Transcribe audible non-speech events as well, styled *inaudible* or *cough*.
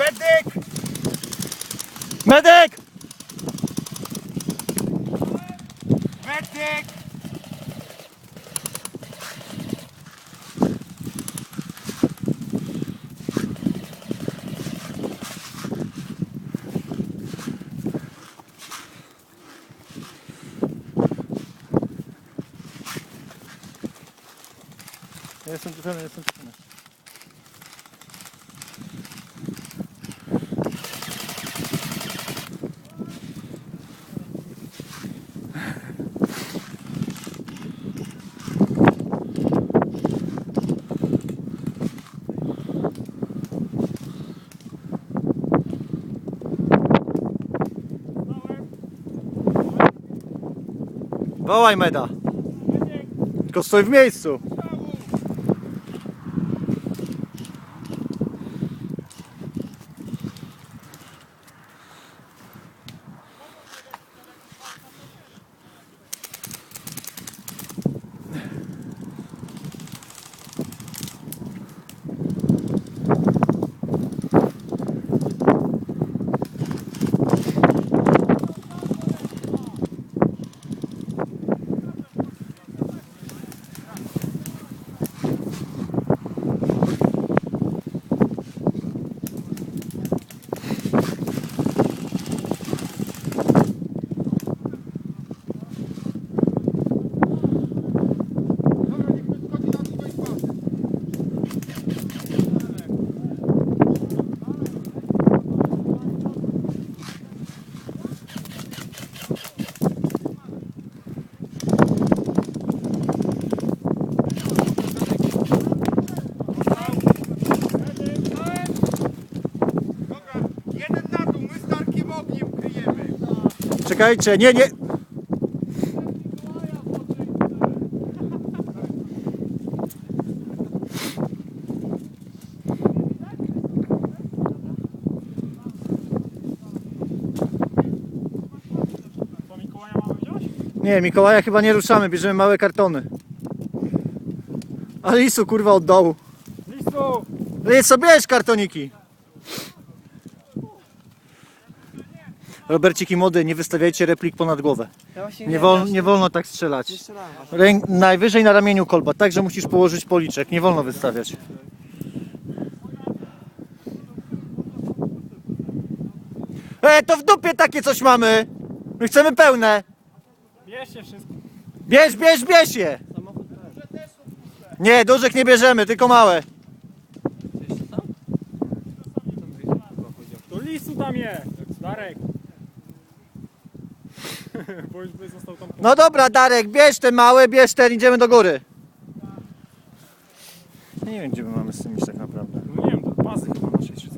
Meddig! Meddig! 뮤직 Jestem tu pewien, jestem tu pewien. Wołaj meda. Tylko stoi w miejscu. Czekajcie, nie, nie. Nie, Mikołaja chyba nie ruszamy, bierzemy małe kartony. Ale Isu kurwa od dołu. Jedź sobie bierz kartoniki. Roberciki młody, nie wystawiajcie replik ponad głowę. Nie, wol, nie wolno tak strzelać. Ręk, najwyżej na ramieniu kolba, także musisz położyć policzek, nie wolno wystawiać. E, to w dupie takie coś mamy! My chcemy pełne! Bierzcie wszystko. Bierz, bierz, bierz je! Nie, dużych nie bierzemy, tylko małe. To listu tam jest! Darek! *laughs* Bo już by został tam No dobra, Darek, bierz te małe, bierz ten, idziemy do góry. Nie wiem, gdzie my mamy z tym iść tak naprawdę. No nie wiem, do bazy chyba naszej bez...